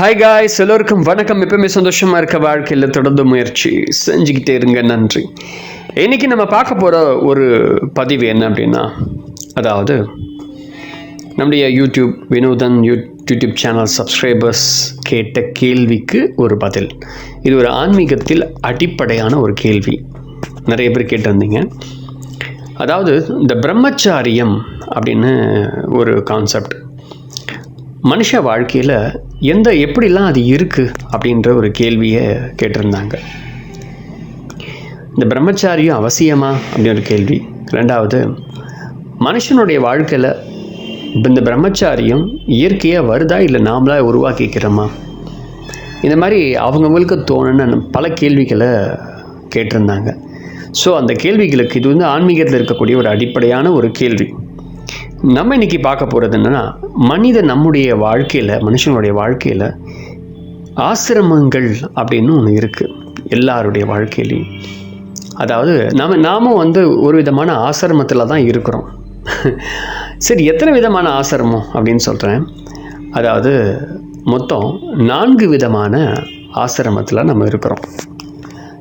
Hi guys எல்லோருக்கும் வணக்கம். எப்பவுமே சந்தோஷமாக இருக்க வாழ்க்கையில் தொடர்ந்து முயற்சி. செஞ்சுக்கிட்டே இருங்க நன்றி. இன்னைக்கு நம்ம பார்க்க போகிற ஒரு பதிவு என்ன அப்படின்னா அதாவது நம்முடைய YouTube Vinothan you YouTube channel subscribers கேட்ட கேள்விக்கு ஒரு பதில். இது ஒரு ஆன்மீகத்தில் அடிப்படையான ஒரு கேள்வி. நிறைய பேர் கேட்டிருந்தீங்க அதாவது இந்த பிரம்மச்சாரியம் அப்படின்னு ஒரு கான்செப்ட் மனுஷ வாழ்க்கையில் எந்த எப்படிலாம் அது இருக்குது அப்படின்ற ஒரு கேள்வியை கேட்டிருந்தாங்க. இந்த பிரம்மச்சாரியம் அவசியமா அப்படின்னு ஒரு கேள்வி. ரெண்டாவது மனுஷனுடைய வாழ்க்கையில் இந்த பிரம்மச்சாரியம் இயற்கையாக வருதா இல்லை நாமளாக உருவாக்கிக்கிறோமா? இந்த மாதிரி அவங்கவுங்களுக்கு தோணுன்னு பல கேள்விகளை கேட்டிருந்தாங்க. ஸோ அந்த கேள்விகளுக்கு இது வந்து ஆன்மீகத்தில் இருக்கக்கூடிய ஒரு அடிப்படையான ஒரு கேள்வி. நம்ம இன்னைக்கு பார்க்க போகிறது என்னென்னா மனிதன் நம்முடைய வாழ்க்கையில் மனுஷனுடைய வாழ்க்கையில் ஆசிரமங்கள் அப்படின்னு ஒன்று இருக்குது எல்லாருடைய வாழ்க்கையிலையும். அதாவது நாம் நாமும் வந்து ஒரு விதமான ஆசிரமத்தில் தான் இருக்கிறோம். சரி எத்தனை விதமான ஆசிரமம் அப்படின்னு சொல்கிறேன் அதாவது மொத்தம் நான்கு விதமான ஆசிரமத்தில் நம்ம இருக்கிறோம்.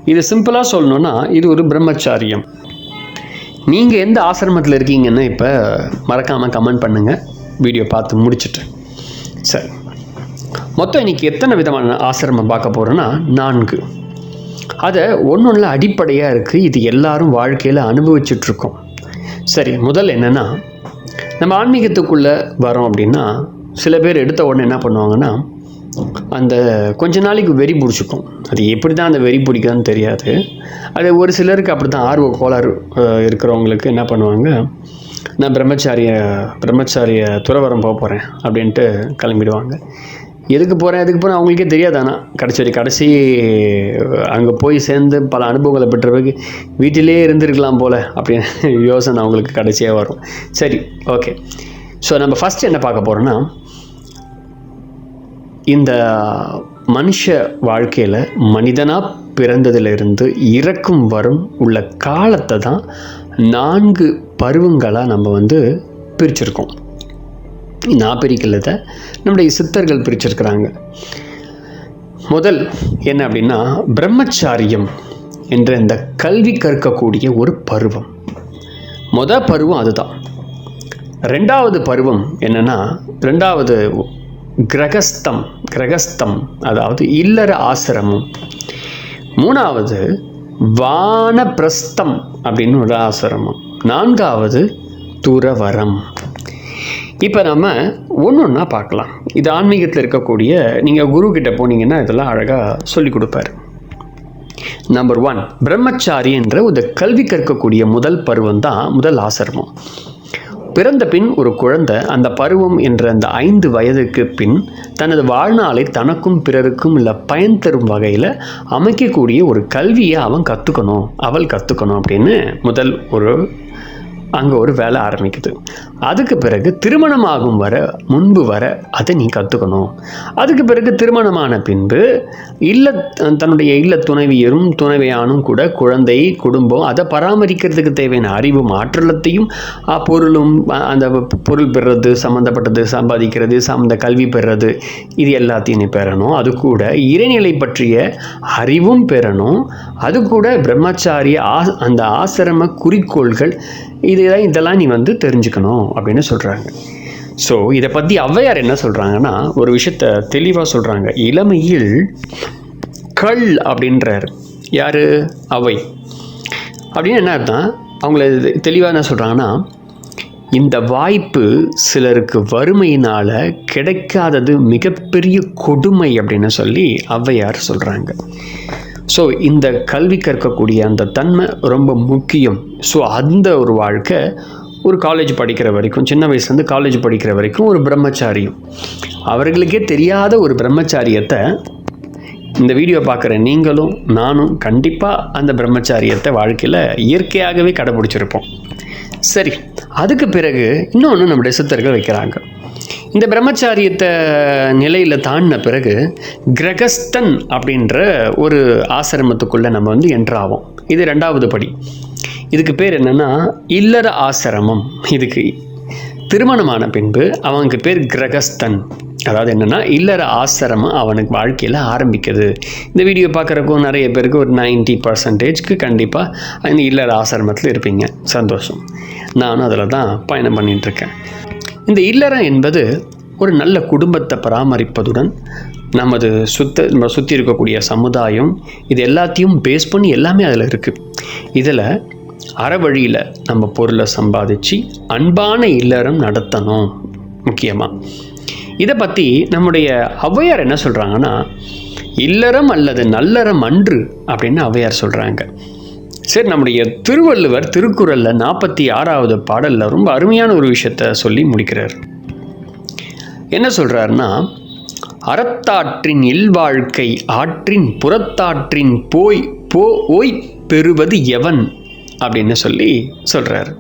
இது சிம்பிளாக சொல்லணுன்னா இது ஒரு பிரம்மச்சாரியம். நீங்கள் எந்த ஆசிரமத்தில் இருக்கீங்கன்னு இப்போ மறக்காமல் கமெண்ட் பண்ணுங்கள் வீடியோ பார்த்து முடிச்சுட்டு. சரி. மொத்தம் இன்றைக்கி எத்தனை விதமான ஆசிரமம் பார்க்க போகிறோன்னா நான்கு. அதை ஒன்று ஒன்றில் அடிப்படையாக இருக்குது இது எல்லாரும் வாழ்க்கையில் அனுபவிச்சுட்ருக்கோம் சரி முதல் என்னென்னா நம்ம ஆன்மீகத்துக்குள்ளே வரோம் அப்படின்னா சில பேர் எடுத்த உடனே என்ன பண்ணுவாங்கன்னா அந்த கொஞ்ச நாளைக்கு வெறி பிடிச்சிக்கும். அது எப்படி தான் அந்த வெறி பிடிக்குதுன்னு தெரியாது. அது ஒரு சிலருக்கு அப்படி தான் ஆர்வ கோளாறு இருக்கிறவங்களுக்கு என்ன பண்ணுவாங்க நான் பிரம்மச்சாரிய பிரம்மச்சாரிய துறவரம் போக போகிறேன் அப்படின்ட்டு கிளம்பிடுவாங்க. எதுக்கு போகிறேன் எதுக்கு போகிறேன் அவங்களுக்கே தெரியாது. ஆனால் கடைசி கடைசி அங்கே போய் சேர்ந்து பல அனுபவங்களை பெற்ற பிறகு வீட்டிலே இருந்திருக்கலாம் போல் அப்படின்னு யோசனை அவங்களுக்கு கடைசியாக வரும். சரி ஓகே. ஸோ நம்ம ஃபஸ்ட்டு என்ன பார்க்க போகிறோன்னா இந்த மனுஷ வாழ்க்கையில் மனிதனாக பிறந்ததிலிருந்து இறக்கும் வரும் உள்ள காலத்தை தான் நான்கு பருவங்களாக நம்ம வந்து பிரிச்சிருக்கோம். நான் பிரிக்கலத நம்முடைய சித்தர்கள் பிரிச்சிருக்கிறாங்க. முதல் என்ன அப்படின்னா பிரம்மச்சாரியம் என்ற இந்த கல்வி கற்கக்கூடிய ஒரு பருவம். முத பருவம் அதுதான். ரெண்டாவது பருவம் என்னென்னா ரெண்டாவது கிரகஸ்தம் கிரகஸ்தம் அதாவது இல்லற ஆசிரமம். மூணாவது வானப்பிரஸ்தம் அப்படின்னு ஒரு ஆசிரமம். நான்காவது துறவரம். இப்போ நம்ம ஒன்று ஒன்றா பார்க்கலாம். இது ஆன்மீகத்தில் இருக்கக்கூடிய நீங்கள் குரு கிட்ட போனீங்கன்னா இதெல்லாம் அழகாக சொல்லி கொடுப்பாரு. நம்பர் ஒன் பிரம்மச்சாரி என்ற ஒரு கல்வி கற்கக்கூடிய முதல் பருவம் தான் முதல் ஆசிரமம். பிறந்த பின் ஒரு குழந்தை அந்த பருவம் என்ற அந்த ஐந்து வயதுக்கு பின் தனது வாழ்நாளை தனக்கும் பிறருக்கும் இல்லை பயன் தரும் வகையில் அமைக்கக்கூடிய ஒரு கல்வியை அவன் கற்றுக்கணும் அவள் கற்றுக்கணும் அப்படின்னு முதல் ஒரு அங்கே ஒரு வேலை ஆரம்பிக்குது. அதுக்கு பிறகு திருமணமாகும் வர முன்பு வர அதை நீ கற்றுக்கணும் அதுக்கு பிறகு திருமணமான பின்பு இல்ல தன்னுடைய இல்ல துணைவியரும் துணைவியானும் கூட குழந்தை குடும்பம் அதை பராமரிக்கிறதுக்கு தேவையான அறிவும் ஆற்றலத்தையும் பொருளும் அந்த பொருள் பெறுறது சம்மந்தப்பட்டது சம்பாதிக்கிறது சம்மந்த கல்வி பெறுறது இது எல்லாத்தையும் நீ பெறணும். அது கூட இறைநிலை பற்றிய அறிவும் பெறணும். அது கூட பிரம்மச்சாரிய ஆ அந்த ஆசிரம குறிக்கோள்கள் இதெல்லாம் இதெல்லாம் நீ வந்து தெரிஞ்சுக்கணும் அப்படின்னு சொல்கிறாங்க ஸோ இதை பற்றி ஔவையார் என்ன சொல்கிறாங்கன்னா ஒரு விஷயத்த தெளிவாக சொல்கிறாங்க இளமையில் கள் அப்படின்றார். யார்? அவை அப்படின்னு என்ன அர்த்தம்? அவங்கள தெளிவாக என்ன சொல்கிறாங்கன்னா இந்த வாய்ப்பு சிலருக்கு வறுமையினால் கிடைக்காதது மிகப்பெரிய கொடுமை அப்படின்னு சொல்லி ஔவையார் சொல்கிறாங்க ஸோ இந்த கல்வி கற்கக்கூடிய அந்த தன்மை ரொம்ப முக்கியம். ஸோ அந்த ஒரு வாழ்க்கை ஒரு காலேஜ் படிக்கிற வரைக்கும் சின்ன வயசுலேருந்து காலேஜ் படிக்கிற வரைக்கும் ஒரு பிரம்மச்சாரியம். அவர்களுக்கே தெரியாத ஒரு பிரம்மச்சாரியத்தை இந்த வீடியோ பார்க்குற நீங்களும் நானும் கண்டிப்பாக அந்த பிரம்மச்சாரியத்தை வாழ்க்கையில் இயற்கையாகவே கடைபிடிச்சிருப்போம். சரி அதுக்கு பிறகு இன்னொன்று நம்முடைய சித்தர்கள் வைக்கிறாங்க. இந்த பிரம்மச்சாரியத்தை நிலையில் தாண்டின பிறகு கிரகஸ்தன் அப்படின்ற ஒரு ஆசிரமத்துக்குள்ளே நம்ம வந்து என்ட்ராவோம் இது ரெண்டாவது படி. இதுக்கு பேர் என்னென்னா இல்லற ஆசிரமம். இதுக்கு திருமணமான பின்பு அவனுக்கு பேர் கிரகஸ்தன். அதாவது என்னென்னா இல்லற ஆசிரமம் அவனுக்கு வாழ்க்கையில் ஆரம்பிக்குது. இந்த வீடியோ பார்க்குறக்கும் நிறைய பேருக்கு ஒரு 90% பர்சன்டேஜ்க்கு கண்டிப்பாக அந்த இல்லற ஆசிரமத்தில் இருப்பீங்க. சந்தோஷம். நானும் அதில் தான் பயணம் பண்ணிகிட்ருக்கேன் இந்த இல்லறம் என்பது ஒரு நல்ல குடும்பத்தை பராமரிப்பதுடன் நமது சுத்த நம்ம சுற்றி இருக்கக்கூடிய சமுதாயம் இது எல்லாத்தையும் பேஸ் பண்ணி எல்லாமே அதில் இருக்குது இதில் அறவழியில் நம்ம பொருளை சம்பாதிச்சு அன்பான இல்லறம் நடத்தணும் முக்கியமாக இதை பற்றி நம்முடைய ஔவையார் என்ன சொல்கிறாங்கன்னா இல்லறம் அல்லது நல்லறம் அன்று அப்படின்னு ஔவையார் சொல்கிறாங்க சரி நம்முடைய திருவள்ளுவர் திருக்குறளில் நாற்பத்தி ஆறாவது பாடலில் ரொம்ப அருமையான ஒரு விஷயத்த சொல்லி முடிக்கிறார். என்ன சொல்கிறாருன்னா அறத்தாற்றின் இல்வாழ்க்கை ஆற்றின் புறத்தாற்றின் போய் போ ஓய் பெறுவது எவன்? அப்படின்னு சொல்லி சொல்கிறார்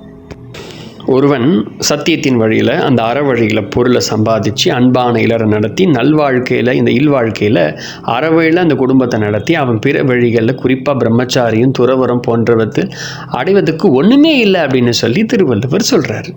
ஒருவன் சத்தியத்தின் வழியில் அந்த அற வழியில் பொருளை சம்பாதிச்சு அன்பான இளரை நடத்தி நல்வாழ்க்கையில் இந்த இல்வாழ்க்கையில் அறவழியில் அந்த குடும்பத்தை நடத்தி அவன் பிற வழிகளில் குறிப்பாக பிரம்மச்சாரியும் துறவரம் போன்றவற்றில் அடைவதற்கு ஒன்றுமே இல்லை அப்படின்னு சொல்லி திருவள்ளுவர் சொல்கிறாரு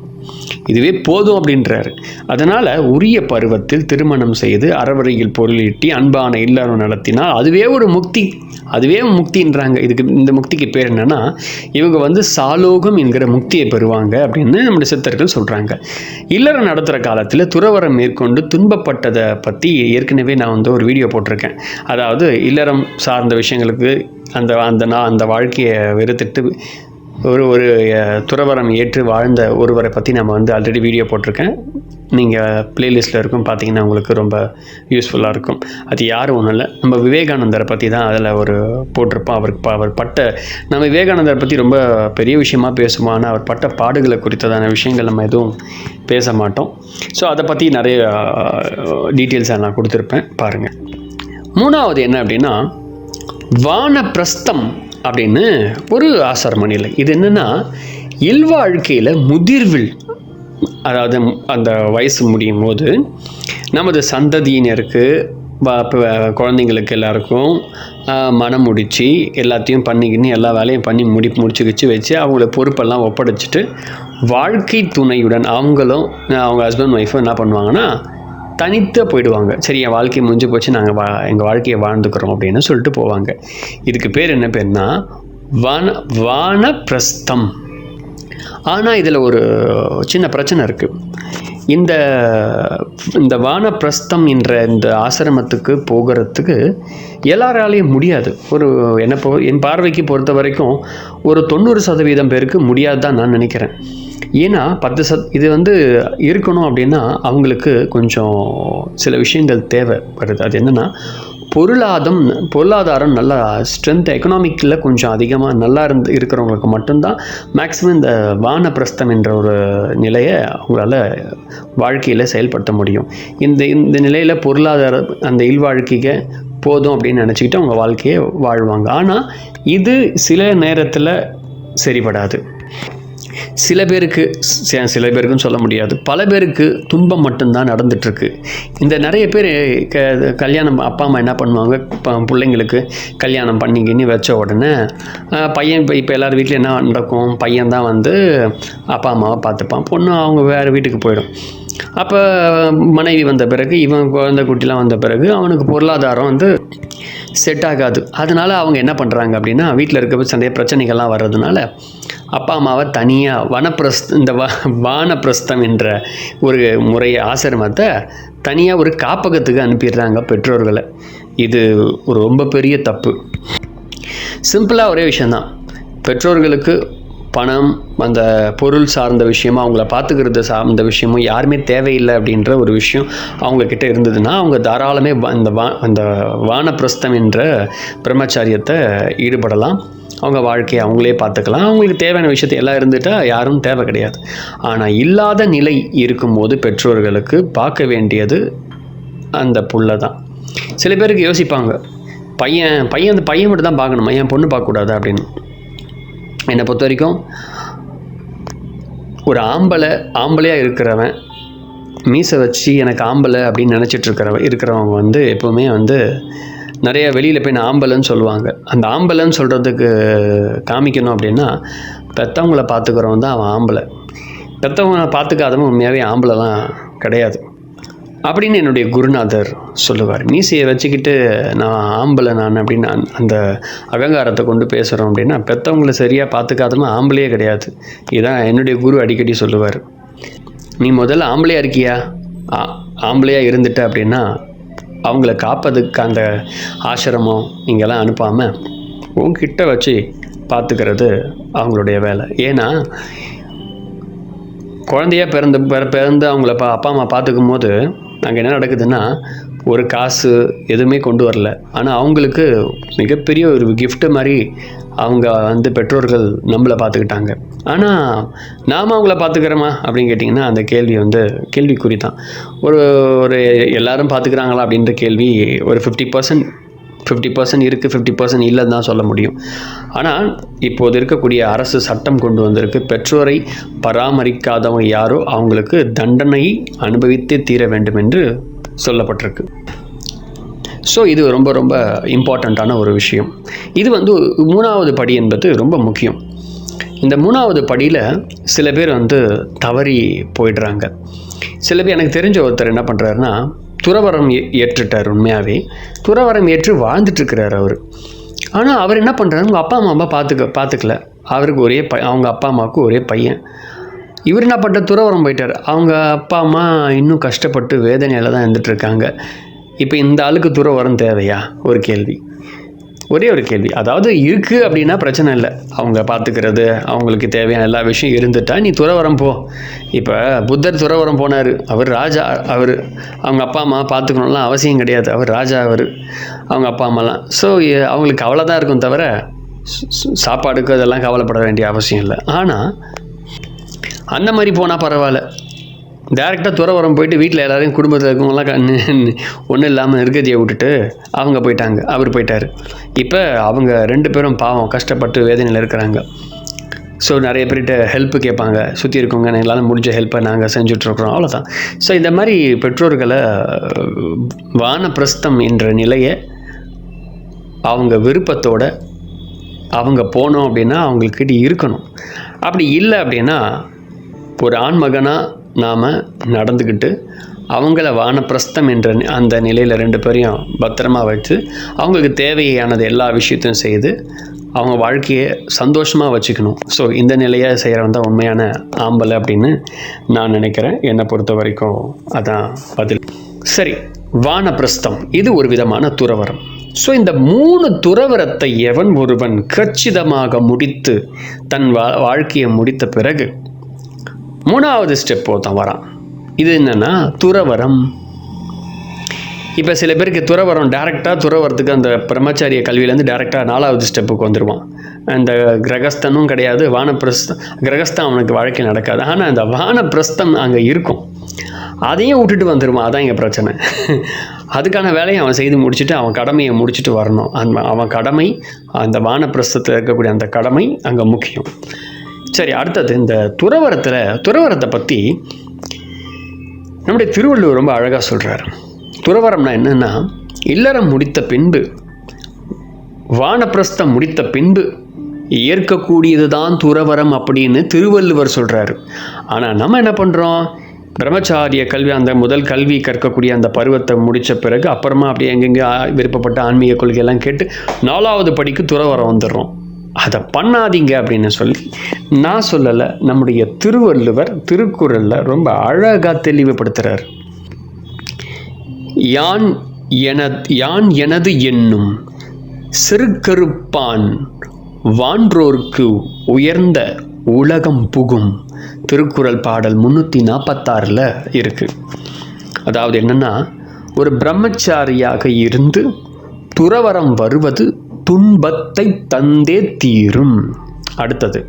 இதுவே போதும் அப்படின்றாரு. அதனால் உரிய பருவத்தில் திருமணம் செய்து அறவழியில் பொருளீட்டி அன்பான இல்லறம் நடத்தினால் அதுவே ஒரு முக்தி. அதுவே முக்தின்றாங்க. இதுக்கு இந்த முக்திக்கு பேர் என்னென்னா இவங்க வந்து சாலோகம் என்கிற முக்தியை பெறுவாங்க அப்படின்னு நம்முடைய சித்தர்கள் சொல்கிறாங்க இல்லறம் நடத்துகிற காலத்தில் துறவரம் மேற்கொண்டு துன்பப்பட்டதை பற்றி ஏற்கனவே நான் வந்து ஒரு வீடியோ போட்டிருக்கேன். அதாவது இல்லறம் சார்ந்த விஷயங்களுக்கு அந்த அந்த நான் அந்த வாழ்க்கையை வெறுத்துட்டு ஒரு ஒரு துறவரம் ஏற்று வாழ்ந்த ஒருவரை பற்றி நம்ம வந்து ஆல்ரெடி வீடியோ போட்டிருக்கேன். நீங்கள் பிளேலிஸ்ட்டில் இருக்கும் பார்த்தீங்கன்னா உங்களுக்கு ரொம்ப யூஸ்ஃபுல்லாக இருக்கும். அது யாரும் ஒன்றும் இல்லை. நம்ம விவேகானந்தரை பற்றி தான் அதில் ஒரு போட்டிருப்போம். அவருக்கு அவர் பட்ட நம்ம விவேகானந்தரை பற்றி ரொம்ப பெரிய விஷயமா பேசுவோம். ஆனால் அவர் பட்ட பாடுகளை குறித்ததான விஷயங்கள் நம்ம எதுவும் பேச மாட்டோம். ஸோ அதை பற்றி நிறைய டீட்டெயில்ஸை நான் கொடுத்துருப்பேன். பாருங்கள் மூணாவது என்ன அப்படின்னா வானப்பிரஸ்தம் அப்படின்னு ஒரு ஆசிரம நிலை இது என்னென்னா இல்வாழ்க்கையில் முதிர்வில் அதாவது அந்த வயசு முடியும் போது நமது சந்ததியினருக்கு குழந்தைங்களுக்கு எல்லாருக்கும் மனம் முடித்து எல்லாத்தையும் பண்ணிக்கின்னு எல்லா வேலையும் பண்ணி முடி முடிச்சு வச்சு வச்சு அவங்கள பொறுப்பெல்லாம் ஒப்படைச்சிட்டு வாழ்க்கை துணையுடன் அவங்களும் அவங்க ஹஸ்பண்ட் ஒய்ஃபும் என்ன பண்ணுவாங்கன்னா தனித்து போயிடுவாங்க. சரி என் வாழ்க்கை முடிஞ்சு போச்சு நாங்கள் வா எங்கள் வாழ்க்கையை வாழ்ந்துக்கிறோம் அப்படின்னு சொல்லிட்டு போவாங்க. இதுக்கு பேர் என்ன பேர்னா வான வானப்பிரஸ்தம். ஆனால் இதில் ஒரு சின்ன பிரச்சனை இருக்குது இந்த இந்த வானப்பிரஸ்தம் என்ற இந்த ஆசிரமத்துக்கு போகிறதுக்கு எல்லாராலையும் முடியாது. ஒரு என்ன போ என் பார்வைக்கு பொறுத்த வரைக்கும் ஒரு தொண்ணூறு சதவீதம் பேருக்கு முடியாது தான் நான் நினைக்கிறேன். ஏன்னா பத்து சத் இது வந்து இருக்கணும் அப்படின்னா அவங்களுக்கு கொஞ்சம் சில விஷயங்கள் தேவை வருது அது என்னென்னா பொருளாதாரம் பொருளாதாரம் நல்லா ஸ்ட்ரென்த் எக்கனாமிக்கில் கொஞ்சம் அதிகமாக நல்லா இருந்து இருக்கிறவங்களுக்கு மட்டும்தான் மேக்ஸிமம் இந்த வானப்பிரஸ்தம் என்ற ஒரு நிலையை அவங்களால வாழ்க்கையில் செயல்படுத்த முடியும். இந்த இந்த நிலையில் பொருளாதார அந்த இல்வாழ்க்கைக்கு போதும் அப்படின்னு நினச்சிக்கிட்டு அவங்க வாழ்க்கையை வாழ்வாங்க. ஆனால் இது சில நேரத்தில் சரிபடாது. சில பேருக்கு சில பேருக்குன்னு சொல்ல முடியாது. பல பேருக்கு துன்பம் மட்டும்தான் நடந்துட்டுருக்கு. இந்த நிறைய பேர் க கல்யாணம் அப்பா அம்மா என்ன பண்ணுவாங்க? இப்போ பிள்ளைங்களுக்கு கல்யாணம் பண்ணிக்கின்னு வச்ச உடனே பையன் இப்போ இப்போ எல்லோரும் வீட்டில் என்ன நடக்கும்? பையன் தான் வந்து அப்பா அம்மாவை பார்த்துப்பான். பொண்ணு அவங்க வேறு வீட்டுக்கு போயிடும். அப்போ மனைவி வந்த பிறகு இவன் குழந்தை குட்டிலாம் வந்த பிறகு அவனுக்கு பொருளாதாரம் வந்து செட் ஆகாது. அதனால் அவங்க என்ன பண்ணுறாங்க அப்படின்னா வீட்டில் இருக்க சந்தைய பிரச்சனைகள்லாம் வர்றதுனால அப்பா அம்மாவை தனியாக வனப்பிரஸ் இந்த வ வானப்பிரஸ்தம் என்ற ஒரு முறை ஆசிரமத்தை தனியாக ஒரு காப்பகத்துக்கு அனுப்பிடுறாங்க பெற்றோர்களை. இது ஒரு ரொம்ப பெரிய தப்பு. சிம்பிளாக ஒரே விஷயந்தான் பெற்றோர்களுக்கு பணம் அந்த பொருள் சார்ந்த விஷயமும் அவங்கள பார்த்துக்கிறது சார்ந்த விஷயமும் யாருமே தேவையில்லை அப்படின்ற ஒரு விஷயம் அவங்கக்கிட்ட இருந்ததுன்னா அவங்க தாராளமே வ- வா அந்த வானப்பிரஸ்தம் என்ற பிரம்மச்சாரியத்தை ஈடுபடலாம். அவங்க வாழ்க்கையை அவங்களே பார்த்துக்கலாம். அவங்களுக்கு தேவையான விஷயத்தை எல்லாம் இருந்துட்டால் யாரும் தேவை கிடையாது. ஆனால் இல்லாத நிலை இருக்கும்போது பெற்றோர்களுக்கு பார்க்க வேண்டியது அந்த புள்ள தான். சில பேருக்கு யோசிப்பாங்க பையன் பையன் அந்த பையன் மட்டும் தான் பார்க்கணுமா? ஏன் பொண்ணு பார்க்கக்கூடாது? அப்படின்னு. என்னை பொறுத்த வரைக்கும் ஒரு ஆம்பளை ஆம்பளையாக இருக்கிறவன் மீசை வச்சு எனக்கு ஆம்பளை அப்படின்னு நினச்சிட்டு இருக்கிறவன் இருக்கிறவங்க வந்து எப்போவுமே வந்து நிறைய வெளியில் போய் நான் ஆம்பளைன்னு சொல்லுவாங்க. அந்த ஆம்பளைன்னு சொல்கிறதுக்கு காமிக்கணும் அப்படின்னா பெற்றவங்கள பார்த்துக்கிறவன் தான் அவன் ஆம்பளை. பெற்றவங்கள பார்த்துக்காதவன் உண்மையாகவே ஆம்பளைலாம் கிடையாது. அப்படின்னு என்னுடைய குருநாதர் சொல்லுவார். மீசையை வச்சுக்கிட்டு நான் ஆம்பளை நான் அப்படின்னு அந்த- அந்த அகங்காரத்தை கொண்டு பேசுகிறோம் அப்படின்னா பெற்றவங்களை சரியாக பார்த்துக்காதவன் ஆம்பளையே கிடையாது. இதான் என்னுடைய குரு அடிக்கடி சொல்லுவார். நீ முதல்ல ஆம்பளையாக இருக்கியா? ஆ இருந்துட்ட அப்படின்னா அவங்கள காப்பதுக்கு அந்த ஆசிரமம் இங்கெல்லாம் அனுப்பாமல் உங்ககிட்ட வச்சு பார்த்துக்கிறது அவங்களுடைய வேலை. ஏன்னா குழந்தையாக பிறந்து பிற பிறந்து அவங்கள பா அப்பா அம்மா பார்த்துக்கும் போது அங்கே என்ன நடக்குதுன்னா ஒரு காசு எதுவுமே கொண்டு வரல. ஆனால் அவங்களுக்கு மிகப்பெரிய ஒரு கிஃப்ட்டு மாதிரி அவங்க வந்து பெற்றோர்கள் நம்மளை பார்த்துக்கிட்டாங்க. ஆனால் நாம் அவங்கள பார்த்துக்கிறோமா? அப்படின்னு கேட்டிங்கன்னா அந்த கேள்வி வந்து கேள்விக்குறி தான். ஒரு ஒரு எல்லாரும் பார்த்துக்கிறாங்களா அப்படின்ற கேள்வி ஒரு ஃபிஃப்டி பர்சன்ட் ஃபிஃப்டி பர்சன்ட் இருக்குது ஃபிஃப்டி பர்சன்ட் இல்லைன்னு தான் சொல்ல முடியும். ஆனால் இப்போது இருக்கக்கூடிய அரசு சட்டம் கொண்டு வந்திருக்கு. பெற்றோரை பராமரிக்காதவங்க யாரோ அவங்களுக்கு தண்டனை அனுபவித்தே தீர வேண்டும் என்று சொல்லப்பட்டிருக்கு. ஸோ இது ரொம்ப ரொம்ப இம்பார்ட்டண்ட்டான ஒரு விஷயம். இது வந்து மூணாவது படி என்பது ரொம்ப முக்கியம். இந்த மூணாவது படியில் சில பேர் வந்து தவறி போயிடுறாங்க. சில பேர் எனக்கு தெரிஞ்ச ஒருத்தர் என்ன பண்ணுறாருன்னா துறவரம் ஏ- ஏற்றுட்டார் உண்மையாகவே துறவரம் ஏற்று வாழ்ந்துட்டுருக்கிறார் அவர். ஆனால் அவர் என்ன பண்ணுறாரு உங்கள் அப்பா அம்மா பார்த்துக்க பார்த்துக்கல அவருக்கு ஒரே ப அவங்க அப்பா அம்மாவுக்கு ஒரே பையன். இவர் என்ன பண்ணிட்ட துறவரம் போயிட்டார். அவங்க அப்பா அம்மா இன்னும் கஷ்டப்பட்டு வேதனையில் தான் இருந்துகிட்ருக்காங்க இப்போ இந்த ஆளுக்கு துறவரம் தேவையா? ஒரு கேள்வி. ஒரே ஒரு கேள்வி. அதாவது இருக்குது அப்படின்னா பிரச்சனை இல்லை. அவங்க பார்த்துக்கிறது அவங்களுக்கு தேவையான எல்லா விஷயம் இருந்துட்டா நீ துறவரம் போ. இப்போ புத்தர் துறவரம் போனார். அவர் ராஜா அவர் அவங்க அப்பா அம்மா பார்த்துக்கணும்லாம் அவசியம் கிடையாது. அவர் ராஜா அவர் அவங்க அப்பா அம்மாலாம். ஸோ அவங்களுக்கு கவலை தான் இருக்கும் தவிர சு- சாப்பாடுக்கு அதெல்லாம் கவலைப்பட வேண்டிய அவசியம் இல்லை. ஆனால் அந்த மாதிரி போனால் பரவாயில்ல. டேரெக்டாக துறவரம் போயிட்டு வீட்டில் எல்லாரையும் குடும்பத்தில் இருக்கவங்களாம் ஒன்றும் இல்லாமல் நிர்கதியை விட்டுட்டு அவங்க போயிட்டாங்க. அவர் போயிட்டார். இப்போ அவங்க ரெண்டு பேரும் பாவம் கஷ்டப்பட்டு வேதனையில் இருக்கிறாங்க. ஸோ நிறைய பேர்கிட்ட ஹெல்ப்பு கேட்பாங்க. சுற்றி இருக்கவங்க எங்களால் முடிஞ்ச ஹெல்ப்பை நாங்கள் செஞ்சுட்ருக்குறோம் அவ்வளோதான் ஸோ இந்த மாதிரி பெற்றோர்களை வானப்பிரஸ்தம் என்ற நிலையை அவங்க விருப்பத்தோட அவங்க போனோம் அப்படின்னா அவங்கக்கிட்ட இருக்கணும். அப்படி இல்லை அப்படின்னா ஒரு ஆண்மகனாக நாம் நடந்துக்கிட்டு அவங்கள வானப்பிரஸ்தம் என்ற அந்த நிலையில் ரெண்டு பேரையும் பத்திரமா வச்சு அவங்களுக்கு தேவையானது எல்லா விஷயத்தையும் செய்து அவங்க வாழ்க்கையை சந்தோஷமாக வச்சுக்கணும். ஸோ இந்த நிலையை செய்கிறவன் தான் உண்மையான ஆம்பளை அப்படின்னு நான் நினைக்கிறேன். என்னை பொறுத்த வரைக்கும் அதான் பதில். சரி வானப்பிரஸ்தம். இது ஒரு விதமான துறவரம் ஸோ இந்த மூணு துறவரத்தை எவன் ஒருவன் கச்சிதமாக முடித்து தன் வா வாழ்க்கையை முடித்த பிறகு மூணாவது ஸ்டெப் ஒருத்தன் வரான் இது என்னென்னா துறவரம் இப்போ சில பேருக்கு துறவரம் டேரெக்டாக துறவரத்துக்கு அந்த பிரம்மச்சாரிய கல்வியிலேருந்து டேரெக்டாக நாலாவது ஸ்டெப்புக்கு வந்துடுவான் அந்த கிரகஸ்தனும் கிடையாது வானப்பிரஸ்தம் கிரகஸ்தம் அவனுக்கு வாழ்க்கை நடக்காது. ஆனால் அந்த வானப்பிரஸ்தம் அங்கே இருக்கும். அதையும் விட்டுட்டு வந்துடுவான் அதான் இங்கே பிரச்சனை. அதுக்கான வேலையை அவன் செய்து முடிச்சுட்டு அவன் கடமையை முடிச்சுட்டு வரணும். அந்த அவன் கடமை அந்த வானப்பிரஸ்தத்தில் இருக்கக்கூடிய அந்த கடமை அங்கே முக்கியம். சரி அடுத்தது இந்த துறவரத்தில் துறவரத்தை பற்றி நம்முடைய திருவள்ளுவர் ரொம்ப அழகாக சொல்கிறார் துறவரம்னா என்னென்னா இல்லறம் முடித்த பின்பு வானப்பிரஸ்தம் முடித்த பின்பு ஏற்கக்கூடியது தான் துறவரம் அப்படின்னு திருவள்ளுவர் சொல்கிறாரு ஆனால் நம்ம என்ன பண்ணுறோம் பிரம்மச்சாரிய கல்வி அந்த முதல் கல்வி கற்கக்கூடிய அந்த பருவத்தை முடித்த பிறகு அப்புறமா அப்படியே எங்கெங்கே விருப்பப்பட்ட ஆன்மீக கொள்கையெல்லாம் கேட்டு நாலாவது படிக்கு துறவரம் வந்துடுறோம். அதை பண்ணாதீங்க அப்படின்னு சொல்லி நான் சொல்லலை நம்முடைய திருவள்ளுவர் திருக்குறளில் ரொம்ப அழகாக தெளிவுபடுத்துகிறார் யான் என யான் எனது என்னும் சிறுகருப்பான் வான்றோர்க்கு உயர்ந்த உலகம் புகும். திருக்குறள் பாடல் முந்நூற்றி நாற்பத்தாறில் இருக்குது அதாவது என்னென்னா ஒரு பிரம்மச்சாரியாக இருந்து துறவரம் வருவது துன்பத்தை தந்தே தீரும். அடுத்தது.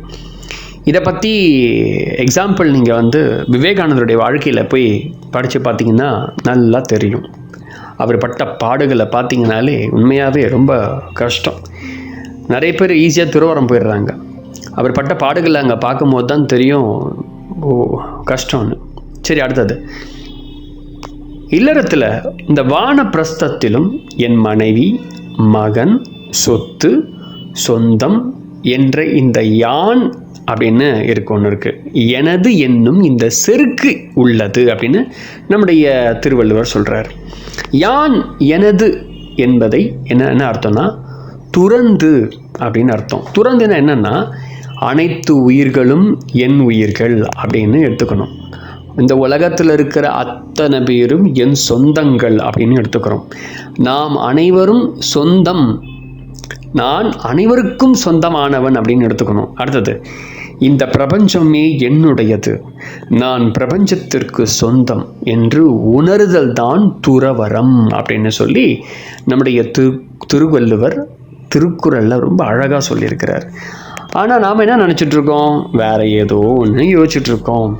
இதை பற்றி எக்ஸாம்பிள் நீங்கள் வந்து விவேகானந்தருடைய வாழ்க்கையில் போய் படித்து பார்த்தீங்கன்னா நல்லா தெரியும். அவர் பட்ட பாடுகளை பார்த்தீங்கனாலே உண்மையாகவே ரொம்ப கஷ்டம். நிறைய பேர் ஈஸியாக துறவரம் போயிடுறாங்க. அவர் பட்ட பாடுகளை அங்கே பார்க்கும்போது தான் தெரியும் ஓ கஷ்டம்னு. சரி அடுத்தது. இல்லறத்தில் இந்த வானப்பிரஸ்தத்திலும் என் மனைவி மகன் சொத்து சொந்தம் என்ற இந்த யான் அப்படின்னு இருக்கு ஒன்று இருக்குது எனது என்னும் இந்த செருக்கு உள்ளது அப்படின்னு நம்முடைய திருவள்ளுவர் சொல்கிறார் யான் எனது என்பதை என்ன என்ன அர்த்தம்னா துறந்து அப்படின்னு அர்த்தம். துறந்துன்னா என்னென்னா அனைத்து உயிர்களும் என் உயிர்கள் அப்படின்னு எடுத்துக்கணும். இந்த உலகத்தில் இருக்கிற அத்தனை பேரும் என் சொந்தங்கள் அப்படின்னு எடுத்துக்கிறோம். நாம் அனைவரும் சொந்தம் நான் அனைவருக்கும் சொந்தமானவன் அப்படின்னு எடுத்துக்கணும். அடுத்தது இந்த பிரபஞ்சமே என்னுடையது. நான் பிரபஞ்சத்திற்கு சொந்தம் என்று உணர்தல் தான் துறவரம் அப்படின்னு சொல்லி நம்முடைய திரு திருவள்ளுவர் திருக்குறளில் ரொம்ப அழகாக சொல்லியிருக்கிறார். ஆனால் நாம் என்ன நினச்சிட்ருக்கோம் வேறு ஏதோ ஒன்று யோசிச்சுட்ருக்கோம்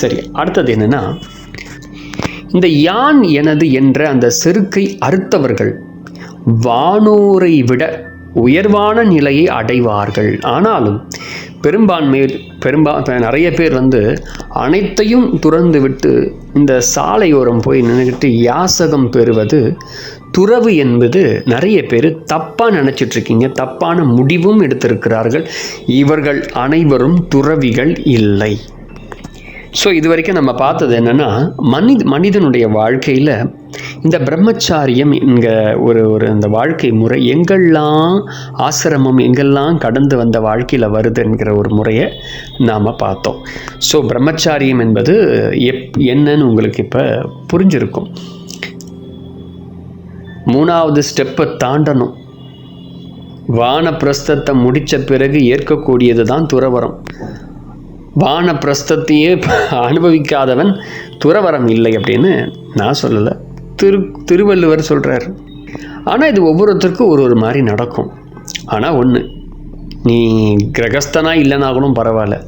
சரி அடுத்தது என்னென்னா இந்த யான் எனது என்ற அந்த செருக்கை அறுத்தவர்கள் வானோரை விட உயர்வான நிலையை அடைவார்கள். ஆனாலும் பெரும்பான்மையில் பெரும்பா நிறைய பேர் வந்து அனைத்தையும் துறந்து விட்டு இந்த சாலையோரம் போய் நின்றுக்கிட்டு யாசகம் பெறுவது துறவு என்பது நிறைய பேர் தப்பாக நினச்சிட்டு இருக்கீங்க தப்பான முடிவும் எடுத்திருக்கிறார்கள். இவர்கள் அனைவரும் துறவிகள் இல்லை. ஸோ இது வரைக்கும் நம்ம பார்த்தது என்னென்னா மனித மனிதனுடைய வாழ்க்கையில் இந்த பிரம்மச்சாரியம் என்கிற ஒரு ஒரு அந்த வாழ்க்கை முறை எங்கெல்லாம் ஆசிரமம் எங்கெல்லாம் கடந்து வந்த வாழ்க்கையில் வருது என்கிற ஒரு முறையை நாம் பார்த்தோம். ஸோ பிரம்மச்சாரியம் என்பது எப் என்னன்னு உங்களுக்கு இப்போ புரிஞ்சிருக்கும். மூணாவது ஸ்டெப்பை தாண்டணும். வான பிரஸ்தத்தை முடித்த பிறகு ஏற்கக்கூடியது தான் துறவரம் வான பிரஸ்தத்தையே அனுபவிக்காதவன் துறவரம் இல்லை அப்படின்னு நான் சொல்லலை. திரு திருவள்ளுவர் சொல்கிறார் ஆனால் இது ஒவ்வொருத்தருக்கும் ஒரு ஒரு மாதிரி நடக்கும். ஆனால் ஒன்று நீ கிரகஸ்தனா இல்லைனாகணும் பரவாயில்ல.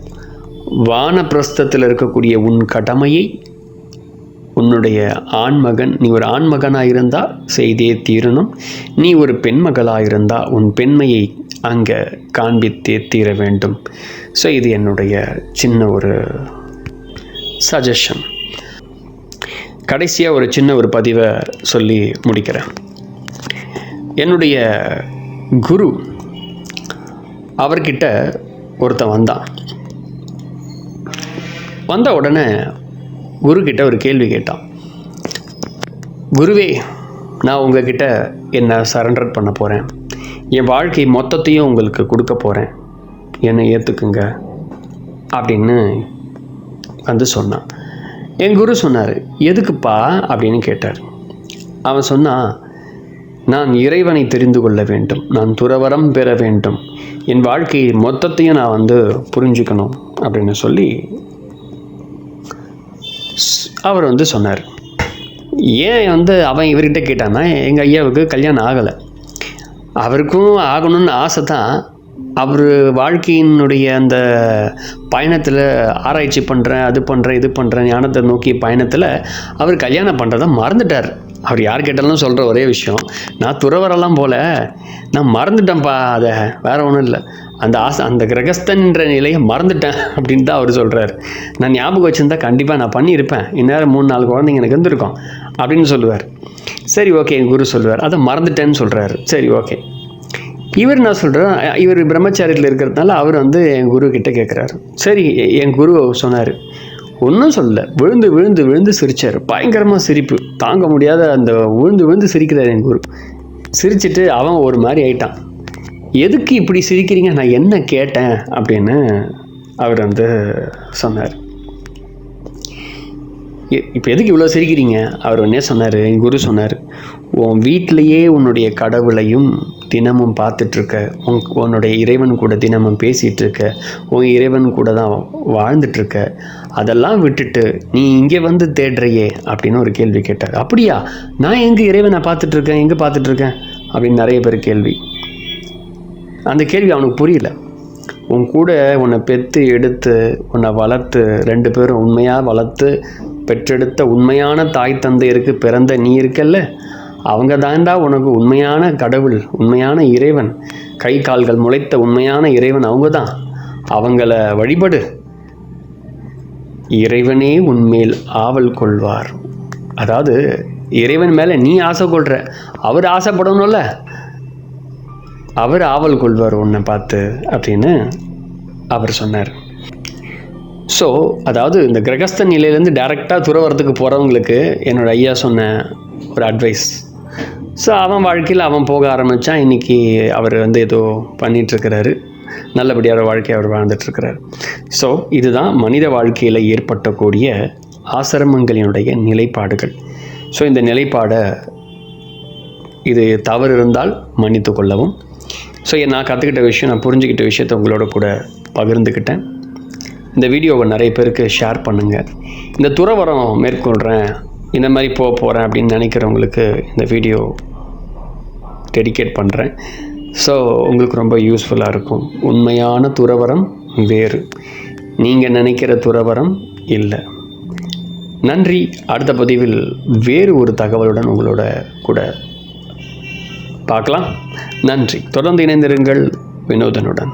வானப்பிரஸ்தத்தில் இருக்கக்கூடிய உன் கடமையை உன்னுடைய ஆண்மகன் நீ ஒரு ஆண்மகனாக இருந்தால் செய்தே தீரணும். நீ ஒரு பெண்மகளாக இருந்தால் உன் பெண்மையை அங்கே காண்பித்தே தீர வேண்டும். ஸோ இது என்னுடைய சின்ன ஒரு சஜஷன் கடைசியாக ஒரு சின்ன ஒரு பதிவை சொல்லி முடிக்கிறேன். என்னுடைய குரு அவர்கிட்ட ஒருத்தன் வந்தான். வந்த உடனே குருக்கிட்ட ஒரு கேள்வி கேட்டான். குருவே நான் உங்ககிட்ட என்னை சரண்டர் பண்ண போகிறேன் என் வாழ்க்கை மொத்தத்தையும் உங்களுக்கு கொடுக்க போகிறேன் என்னை ஏற்றுக்குங்க அப்படின்னு வந்து சொன்னான். என் குரு சொன்னார் எதுக்குப்பா? அப்படின்னு கேட்டார். அவன் சொன்னான் நான் இறைவனை தெரிந்து கொள்ள வேண்டும். நான் துறவரம் பெற வேண்டும். என் வாழ்க்கை மொத்தத்தையும் நான் வந்து புரிஞ்சுக்கணும் அப்படின்னு சொல்லி அவர் வந்து சொன்னார் ஏன் வந்து அவன் இவர்கிட்ட கேட்டான்னா எங்கள் ஐயாவுக்கு கல்யாணம் ஆகலை. அவருக்கும் ஆகணும்னு ஆசை தான் அவர் வாழ்க்கையினுடைய அந்த பயணத்தில் ஆராய்ச்சி பண்ணுறேன் அது பண்ணுறேன் இது பண்ணுறேன் ஞானத்தை நோக்கி பயணத்தில் அவர் கல்யாணம் பண்ணுறதை மறந்துட்டார். அவர் யார் கேட்டாலும் சொல்கிற ஒரே விஷயம் நான் துறவரெல்லாம் போல நான் மறந்துட்டேன்ப்பா அதை வேற ஒன்றும் இல்லை. அந்த ஆசை அந்த கிரகஸ்தன்ற நிலையை மறந்துட்டேன் அப்படின்னு தான் அவர் சொல்கிறார் நான் ஞாபகம் வச்சுருந்தா கண்டிப்பாக நான் பண்ணியிருப்பேன். இந்நேரம் மூணு நாலு குழந்தைங்க எனக்கு இருந்திருக்கும் அப்படின்னு சொல்லுவார். சரி ஓகே என் குரு சொல்லுவார். அதை மறந்துட்டேன்னு சொல்கிறாரு சரி ஓகே. இவர் நான் சொல்கிறேன் இவர் பிரம்மச்சாரியத்தில் இருக்கிறதுனால அவர் வந்து என் குரு கிட்டே கேட்குறாரு சரி எ- என் குரு சொன்னார் ஒன்றும் சொல்லல. விழுந்து விழுந்து விழுந்து சிரிச்சார். பயங்கரமாக சிரிப்பு. தாங்க முடியாத அந்த விழுந்து விழுந்து சிரிக்கிறார் எங்கள் குரு. சிரிச்சிட்டு அவன் ஒரு மாதிரி ஆயிட்டான். எதுக்கு இப்படி சிரிக்கிறீங்க? நான் என்ன கேட்டேன்? அப்படின்னு அவர் வந்து சொன்னார். இப்போ எதுக்கு இவ்வளோ சிரிக்கிறீங்க? அவர் ஒன்றே சொன்னார். என் குரு சொன்னார். உன் வீட்டிலையே உன்னுடைய கடவுளையும் தினமும் பார்த்துட்ருக்க உன் உன்னுடைய இறைவன் கூட தினமும் பேசிகிட்டு இருக்க உன் இறைவன் கூட தான் வாழ்ந்துட்டுருக்க அதெல்லாம் விட்டுட்டு நீ இங்கே வந்து தேடுறையே அப்படின்னு ஒரு கேள்வி கேட்டார். அப்படியா? நான் எங்கே இறைவனை பார்த்துட்ருக்கேன்? எங்கே பார்த்துட்ருக்கேன்? அப்படின்னு நிறைய பேர் கேள்வி. அந்த கேள்வி அவனுக்கு புரியல. உன் கூட உன்னை பெற்று எடுத்து உன்னை வளர்த்து ரெண்டு பேரும் உண்மையாக வளர்த்து பெற்றெடுத்த உண்மையான தாய் தந்தையருக்கு பிறந்த நீ இருக்கல்ல? அவங்க தாண்டா உனக்கு உண்மையான கடவுள் உண்மையான இறைவன். கை கால்கள் முளைத்த உண்மையான இறைவன் அவங்க தான் அவங்கள வழிபடு. இறைவனே உன்மேல் ஆவல் கொள்வார். அதாவது இறைவன் மேலே நீ ஆசை கொள்கிற அவர் ஆசைப்படணும்ல. அவர் ஆவல் கொள்வார் உன்னை பார்த்து அப்படின்னு அவர் சொன்னார். ஸோ அதாவது இந்த கிரகஸ்த நிலையிலேருந்து டைரெக்டாக துறவரத்துக்கு போகிறவங்களுக்கு என்னோட ஐயா சொன்ன ஒரு அட்வைஸ் ஸோ அவன் வாழ்க்கையில் அவன் போக ஆரம்பித்தான் இன்றைக்கி அவர் வந்து ஏதோ பண்ணிகிட்ருக்கிறாரு ஒரு வாழ்க்கையை அவர் வாழ்ந்துட்டுருக்கிறார். ஸோ இதுதான் மனித வாழ்க்கையில் ஏற்பட்டக்கூடிய ஆசிரமங்களினுடைய நிலைப்பாடுகள். ஸோ இந்த நிலைப்பாடை இது தவறு இருந்தால் மன்னித்து கொள்ளவும். ஸோ நான் கற்றுக்கிட்ட விஷயம் நான் புரிஞ்சுக்கிட்ட விஷயத்தை உங்களோட கூட பகிர்ந்துக்கிட்டேன். இந்த வீடியோவை நிறைய பேருக்கு ஷேர் பண்ணுங்கள் இந்த துறவரம் மேற்கொள்கிறேன் இந்த மாதிரி போக போகிறேன் அப்படின்னு நினைக்கிறவங்களுக்கு இந்த வீடியோ டெடிகேட் பண்ணுறேன் ஸோ உங்களுக்கு ரொம்ப யூஸ்ஃபுல்லாக இருக்கும். உண்மையான துறவரம் வேறு. நீங்கள் நினைக்கிற துறவரம் இல்லை. நன்றி. அடுத்த பதிவில் வேறு ஒரு தகவலுடன் உங்களோட கூட பார்க்கலாம். நன்றி. தொடர்ந்து இணைந்திருங்கள் வினோதனுடன்.